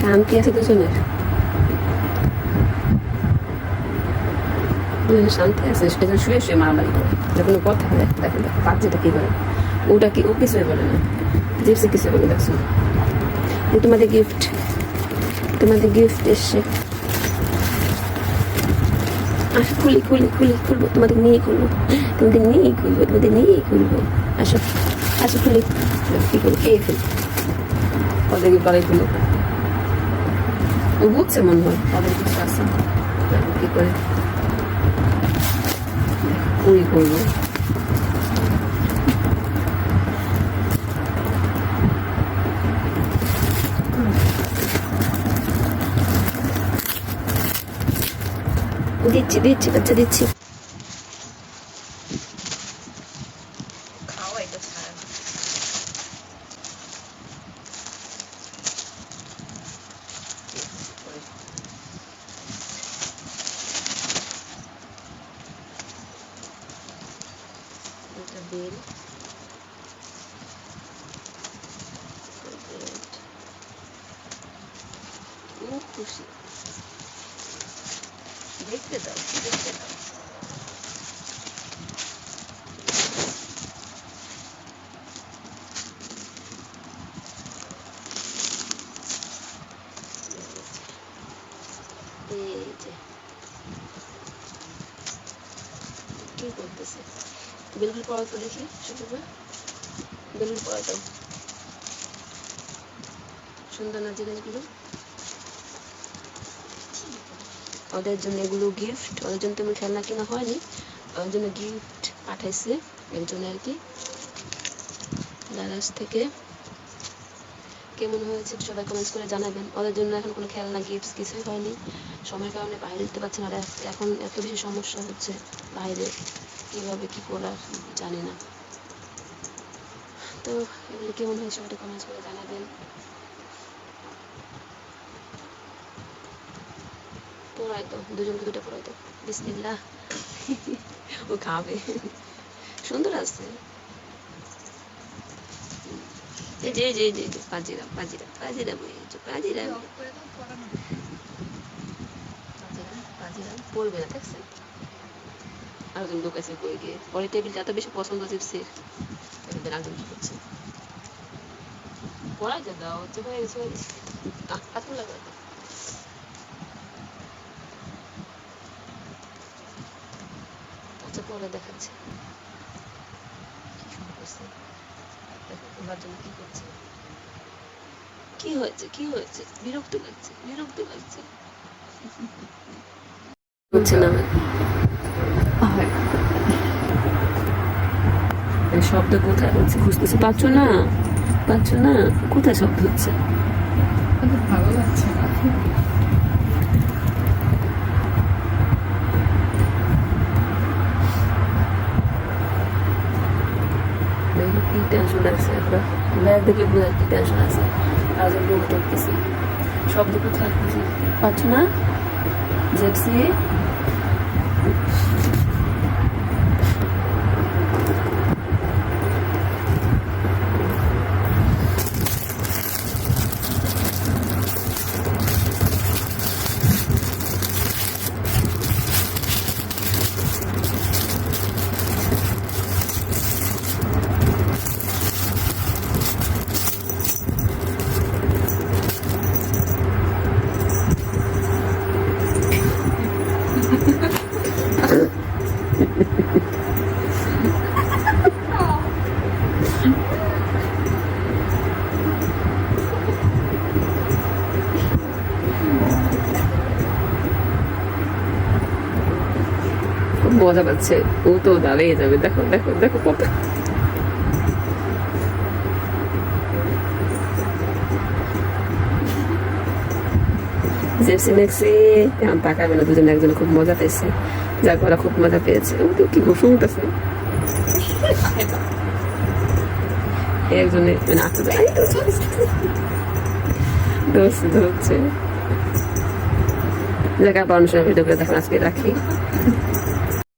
শান্তি আছে দুজনের? শান্তি আছে সেটা শুয়ে শুয়ে মারামারি করে। কোনো কথা হয় দেখো বাচ্চাটা কি করে ওটা কি, ও কিছুই বলে না। জিপসি কিছু বলে দেখছ? তোমাদের গিফট তোমাদের গিফট এসছে। আসো খুলি খুলি খুলি, খুলবো, তোমাদের নিয়ে খুলবো। তোমাদের নিয়েই খুলবো, তোমাদের নিয়েই খুলবো। আসো আসো, খুলি। কি করব? খেয়ে ফেলি। ওদেরকে পরে খুলো ও বুঝছে মনে হয় ওদের কিছু আছে। কি করে? করব। দিচ্ছি দিচ্ছি বাচ্চা দিচ্ছি। খাওয়াই তো ছাড়া। বেল ও খুশি দেখতে দাও দেখতে দাও এই যে কি করতেছে বেলুন পড়া তো দেখি শুধু বেলুন পড়া দাও সুন্দর না জিনিসগুলো ওদের জন্য এগুলো গিফট ওদের জন্য তেমন খেলনা কেনা হয়নি। ওদের জন্য গিফট পাঠাইছে এর জন্য আর কি। দারাজ থেকে। কেমন হয়েছে সবাই কমেন্টস করে জানাবেন। ওদের জন্য এখন কোনো খেলনা গিফট কিছুই হয়নি। সময়ের কারণে বাইরে যেতে পারছে না। এখন এত বেশি সমস্যা হচ্ছে বাইরে। কীভাবে, কী করার জানি না। তো এগুলো কেমন হয়েছে ওটা কমেন্টস করে জানাবেন। পড়াই তো, দুজনকে দুটো পড়াই তো। বিসমিল্লাহ। ও খাবে। সুন্দর আছে। যে এই যে যে যে পাজিরা পাজিরা পাজিরা বই এই যে পাজিরা পাজিরা পাজিরা পড়বে না দেখছেন আরেকজন ঢুকেছে বই গিয়ে পরে টেবিলটা এত বেশি পছন্দ চিপসের একজন আরেকজন কি করছে পড়াইতে দাও হচ্ছে হয়ে গেছে হয়ে গেছে আহ হাত লাগা পরে দেখাচ্ছে কি শুরু করছে দেখো তোমার জন্য কি করছে? কি হয়েছে? কি হয়েছে? বিরক্ত লাগছে বিরক্ত লাগছে। হচ্ছে না। শব্দ কোথায় হচ্ছে? খুঁজতেছে? পাচ্ছ না? পাচ্ছ না? কোথায় শব্দ হচ্ছে? ভালো লাগছে না। কি টেনশন আছে আমরা ব্যাগ দেখলে বোঝার কি টেনশন আছে, আজ আমি রোগ ধরতেছি শব্দ কোথায় খুঁজি পাচ্ছ না? জেপসি মজা পাচ্ছে। ও তো দাঁড়িয়ে যাবে। দেখো দেখো দেখো কত জেপসি মেক্সি এখন তাকাবে না, দুজন একজন খুব মজা পেয়েছে। যাক, ওরা খুব মজা পেয়েছে। ও, তো কি ঘুষুম উঠেছে একজনে মানে আচ্ছা দোষ ধরছে জায়গা পাওয়ানোর সময় ভিডিও করে দেখেন, আজকে রাখি।